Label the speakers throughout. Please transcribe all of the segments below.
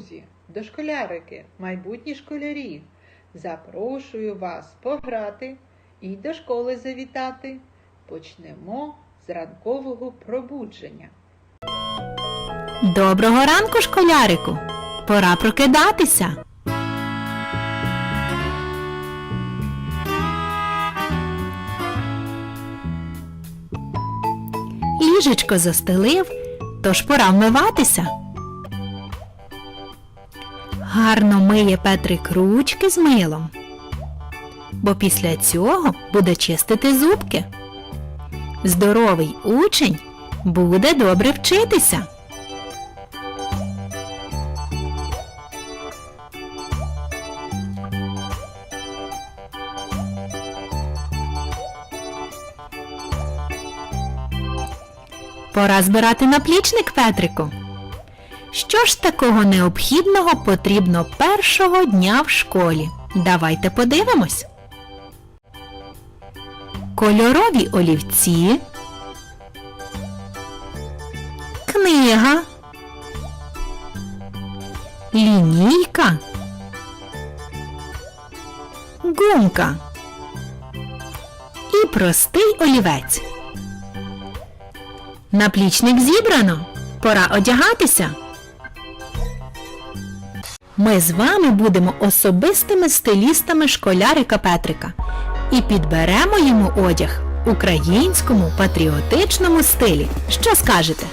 Speaker 1: Друзі, дошколярики, майбутні школярі. Запрошую вас пограти і до школи завітати. Почнемо з ранкового пробудження.
Speaker 2: Доброго ранку, школярику! Пора прокидатися. Ліжечко застелив, тож пора вмиватися. Гарно миє Петрик ручки з милом, бо після цього буде чистити зубки. Здоровий учень буде добре вчитися. Пора збирати наплічник Петрику. Що ж такого необхідного потрібно першого дня в школі? Давайте подивимось. Кольорові олівці. Книга. Лінійка. Гумка. І простий олівець. Наплічник зібрано. Пора одягатися. Ми з вами будемо особистими стилістами школярика Петрика і підберемо йому одяг в українському патріотичному стилі. Що скажете?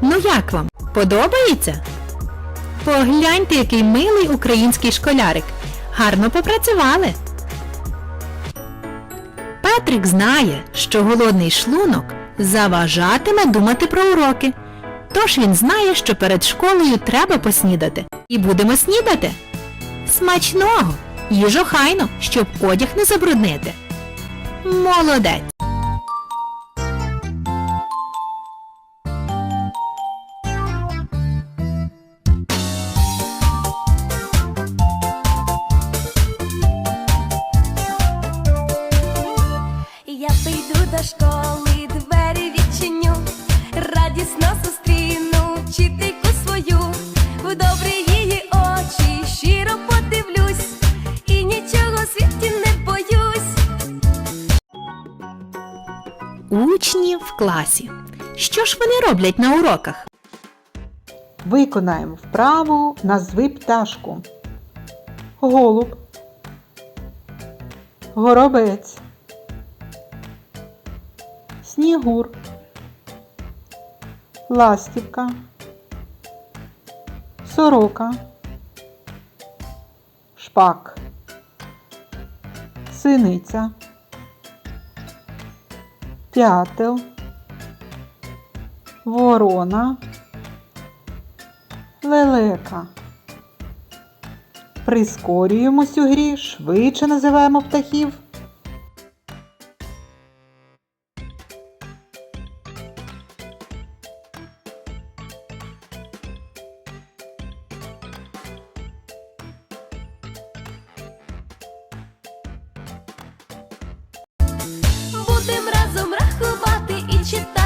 Speaker 2: Ну як вам? Подобається? Погляньте, який милий український школярик. Гарно попрацювали. Петрик знає, що голодний шлунок заважатиме думати про уроки. Тож він знає, що перед школою треба поснідати. І будемо снідати. Смачного! Їжу хайно, щоб одяг не забруднити. Молодець! Класі. Що ж вони роблять на уроках?
Speaker 1: Виконаємо вправу назви пташку. Голуб. Горобець. Снігур. Ластівка. Сорока. Шпак. Синиця. П'ятел. Ворона. Лелека. Прискорюємось у грі, швидше називаємо птахів.
Speaker 3: Будем разом рахувати і читати,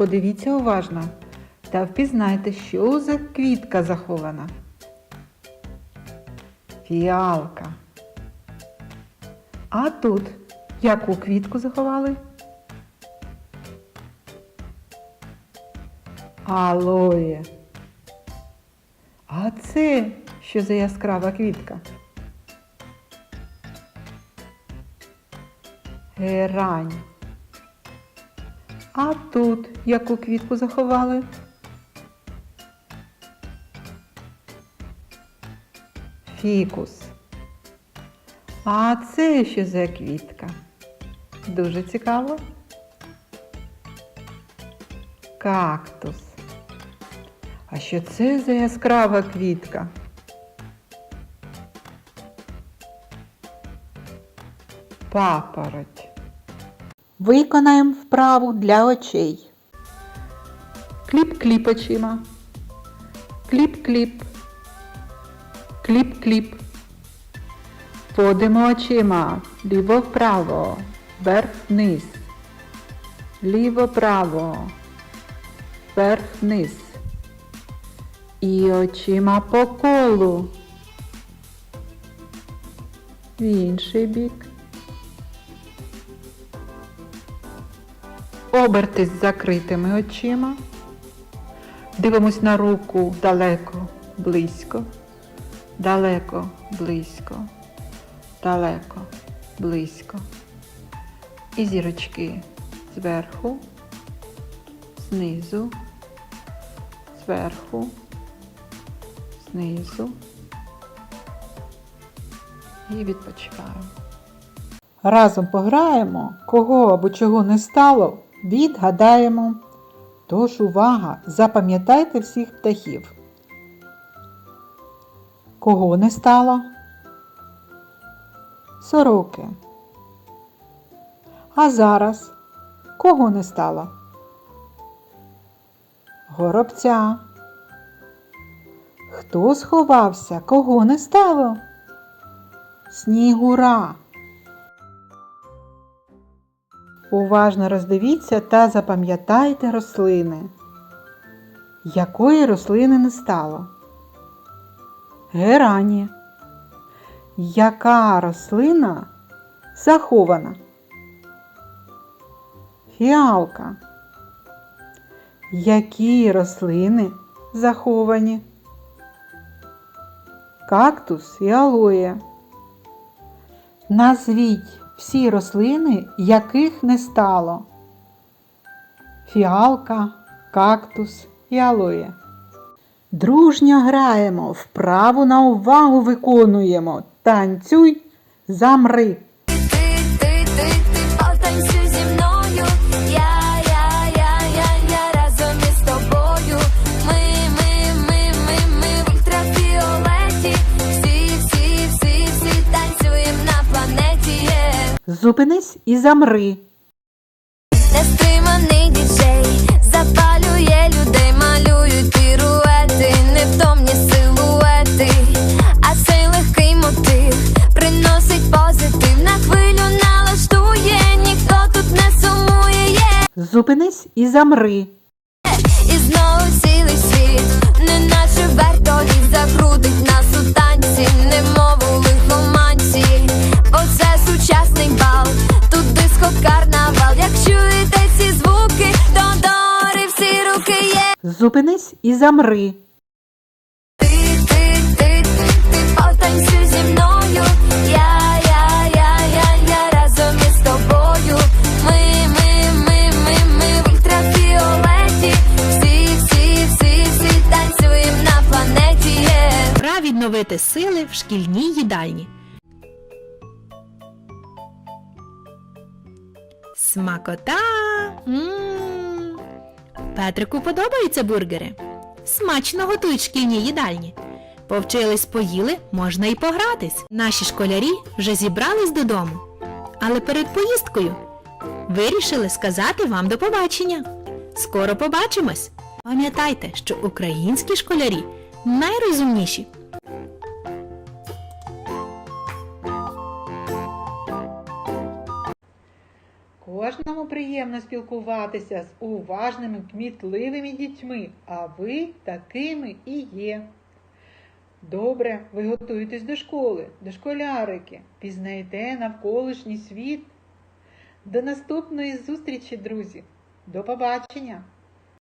Speaker 1: Подивіться уважно та впізнайте, що за квітка захована. Фіалка. А тут яку квітку заховали? Алоє. А це що за яскрава квітка? Герань. А тут яку квітку заховали? Фікус. А це що за квітка? Дуже цікаво. Кактус. А що це за яскрава квітка? Папороть. Виконаємо вправу для очей. Кліп-кліп очима. Кліп-кліп. Кліп-кліп. Водимо очима ліво-право, вверх-вниз. Ліво-право, вверх-вниз. І очима по колу. В інший бік. Оберти з закритими очима. Дивимось на руку далеко, близько, далеко, близько, далеко, близько. І зірочки зверху, знизу, зверху, знизу. І відпочиваємо. Разом пограємо, кого або чого не стало, відгадаємо. Тож увага, запам'ятайте всіх птахів. Кого не стало? Сороки. А зараз кого не стало? Горобця. Хто сховався, кого не стало? Снігура. Уважно роздивіться та запам'ятайте рослини. Якої рослини не стало? Герані. Яка рослина захована? Фіалка. Які рослини заховані? Кактус і алоє. Назвіть всі рослини, яких не стало. Фіалка, кактус і алоє. Дружньо граємо, вправу на увагу виконуємо. Танцюй, замри.
Speaker 3: Ти, ти, ти,
Speaker 1: Зупинись і замри.
Speaker 3: Нестриманий діджей запалює людей, малюють піруети, невтомні силуети, а цей легкий мотив приносить позитив на хвилю налаштує, ніхто тут не сумує,
Speaker 1: Зупинись і замри.
Speaker 3: і знову цілий світ,
Speaker 1: Зупинись і замри.
Speaker 3: Ти, ти, зі мною. Я, я, я, я, я разом із тобою. Ми, ми, ми, ми, ми в ультрафіолеті. Всі, всі, всі, всі танцюємо на планеті.
Speaker 2: Пора відновити сили в шкільній їдальні. Смакота! М. Петрику подобаються бургери. Смачно готують шкільні їдальні. Повчились, поїли, можна і погратись. Наші школярі вже зібрались додому. Але перед поїздкою вирішили сказати вам до побачення. Скоро побачимось! Пам'ятайте, що українські школярі найрозумніші.
Speaker 1: Кожному приємно спілкуватися з уважними, кмітливими дітьми, а ви такими і є. Добре, ви готуєтесь до школи, до школярики, пізнаєте навколишній світ. До наступної зустрічі, друзі. До побачення!